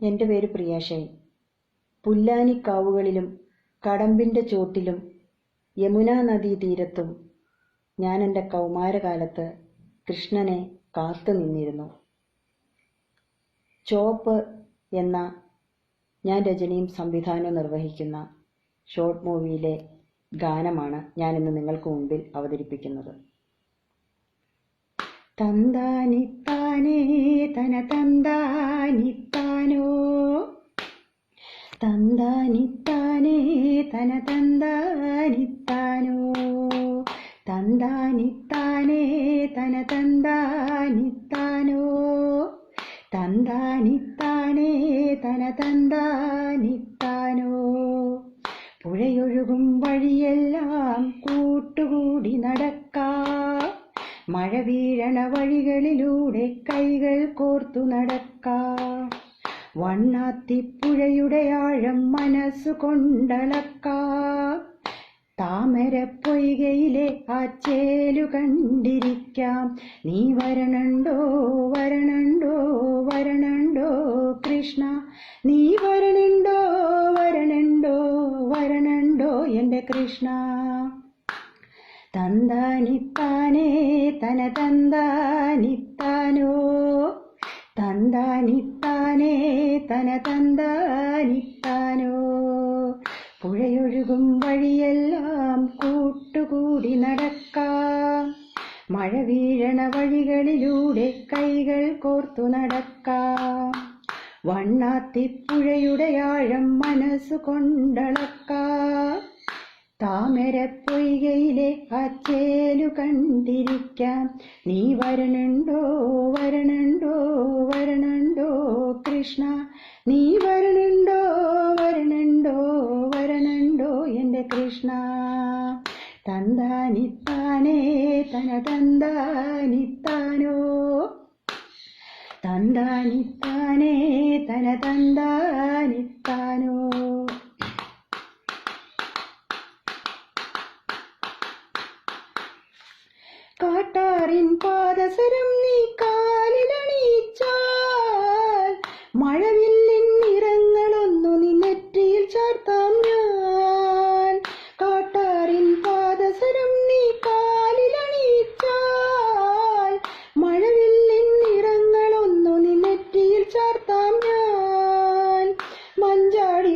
എന്റെ പേര് പ്രിയാഷൈൻ പുല്ലാനിക്കാവുകളിലും കടമ്പിന്റെ ചോട്ടിലും യമുനാ നദീ തീരത്തും ഞാൻ എന്റെ കൗമാരകാലത്ത് കൃഷ്ണനെ കാത്തു നിന്നിരുന്നു. ചോപ്പ് എന്ന ഞാൻ രചനയും സംവിധാനവും നിർവഹിക്കുന്ന ഷോർട്ട് മൂവിയിലെ ഗാനമാണ് ഞാൻ ഇന്ന് നിങ്ങൾക്ക് മുമ്പിൽ അവതരിപ്പിക്കുന്നത്. തന്താനിത്താനേ തന തന്താനിത്താനോ തന്താനിത്താനേ തന തന്താനിത്താനോ? തന്താനിത്താനേ തന തന്താനിത്താനോ? തന്താനിത്താനേ തന തന്താനിത്താനോ? പുഴയൊഴുകും വഴിയെല്ലാം കൂട്ടുകൂടി നടക്കാം. മഴ വീഴണ വഴികളിലൂടെ കൈകൾ കോർത്തു നടക്കാം. വണ്ണാത്തിപ്പുഴയുടെ ആഴം മനസ്സു കൊണ്ടളക്കാ. താമര പൊയ്കയിലെ ആ ചേലു കണ്ടിരിക്കാം. നീ വരണണ്ടോ വരണണ്ടോ വരണണ്ടോ കൃഷ്ണ? നീ വരണണ്ടോ വരണണ്ടോ വരണണ്ടോ എന്റെ കൃഷ്ണ? തന്താനിത്താനേ തന തന്താനിത്താനോ തന്താനിത്താനേ തന തന്താനിത്താനോ പുഴയൊഴുകും വഴിയെല്ലാം കൂട്ടുകൂടി നടക്കാം. മഴ വീഴണ വഴികളിലൂടെ കൈകൾ കോർത്തു നടക്കാം. വണ്ണാത്തിപ്പുഴയുടെ ആഴം മനസ്സു കൊണ്ടളക്കാം. താമര പൊയ്കയിലെ അച്ചേലു കണ്ടിരിക്കാം. നീ വരണുണ്ടോ വരണുണ്ടോ വരണുണ്ടോ കൃഷ്ണ? നീ വരണുണ്ടോ വരണുണ്ടോ വരണുണ്ടോ എന്റെ കൃഷ്ണ? തന്താനിത്താനേ തന തന്താനിത്താനോ? തന്താനിത്താനേ തന തന്താനിത്താനോ? കാട്ടാറിൻ പാദസരം നീ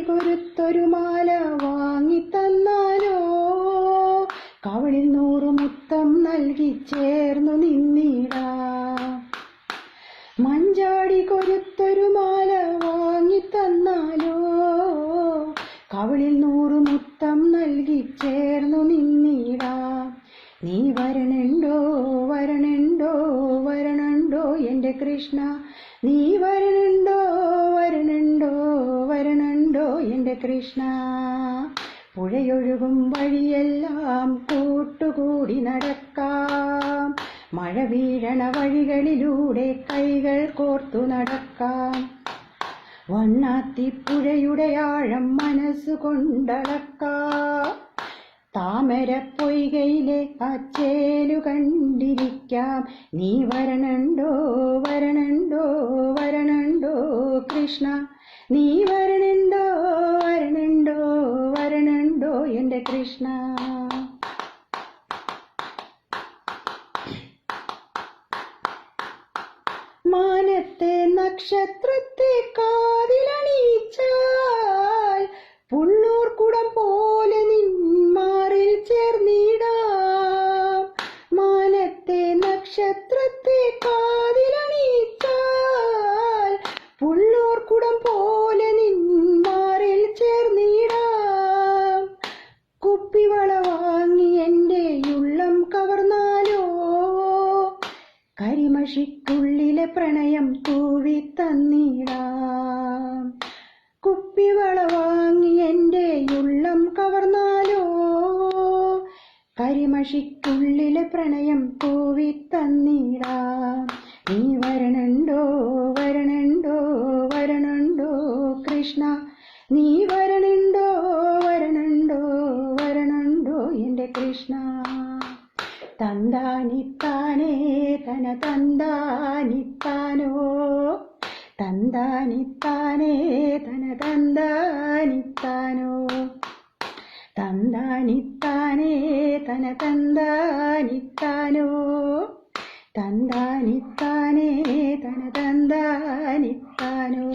മഞ്ചാടി കൊരുത്തൊരു മാല വാങ്ങിത്തന്നാലോ കവളിൽ നൂറ് മുത്തം നൽകി ചേർന്നു നിന്നിടാ. മഞ്ചാടി കൊരുത്തൊരു മാല വാങ്ങിത്തന്നാലോ കവളിൽ നൂറു മുത്തം നൽകി ചേർന്നു നിന്നിടാ. നീ വരണുണ്ടോ? വരണുണ്ടോ? വരണുണ്ടോ? എന്റെ കൃഷ്ണ നീ വരണുണ്ടോ? വരണുണ്ടോ? വരണണ്ടോ? എന്റെ കൃഷ്ണ. പുഴയൊഴുകും വഴിയെല്ലാം കൂട്ടുകൂടി നടക്കാം. മഴ വീഴണ വഴികളിലൂടെ കൈകൾ കോർത്തു നടക്കാം. വണ്ണാത്തിപ്പുഴയുടെ ആഴം മനസ്സു കൊണ്ടളക്കാം. താമര പൊയ്കയിലെ അച്ചേലു കണ്ടിരിക്കാം. നീ വരണണ്ടോ വരണണ്ടോ വരണണ്ടോ കൃഷ്ണ? നീ വരണണ്ടോ കൃഷ്ണ. മാനത്തെ നക്ഷത്രത്തെ കരിമഷിക്കുള്ളിലെ പ്രണയം തൂവി തന്നിടാം. കുപ്പിവള വാങ്ങി എന്റെ ഉള്ളം കവർന്നാലോ? കരിമഷിക്കുള്ളിലെ പ്രണയം തൂവി തന്നിടാം. നീ വരണുണ്ടോ? വരണുണ്ടോ? വരണുണ്ടോ? കൃഷ്ണ നീ വരണുണ്ടോ? വരണുണ്ടോ? വരണുണ്ടോ? എന്റെ കൃഷ്ണ. തന്താനിത്താനേ തന തന്താനിത്താനോ തന്ത തന്താനിത്താനേ തന തന്താനിത്താനോ തന്താനിത്താനേ തന തന്താനിത്താനോ തന്താനിത്താനേ തന തന്താനിത്താനോ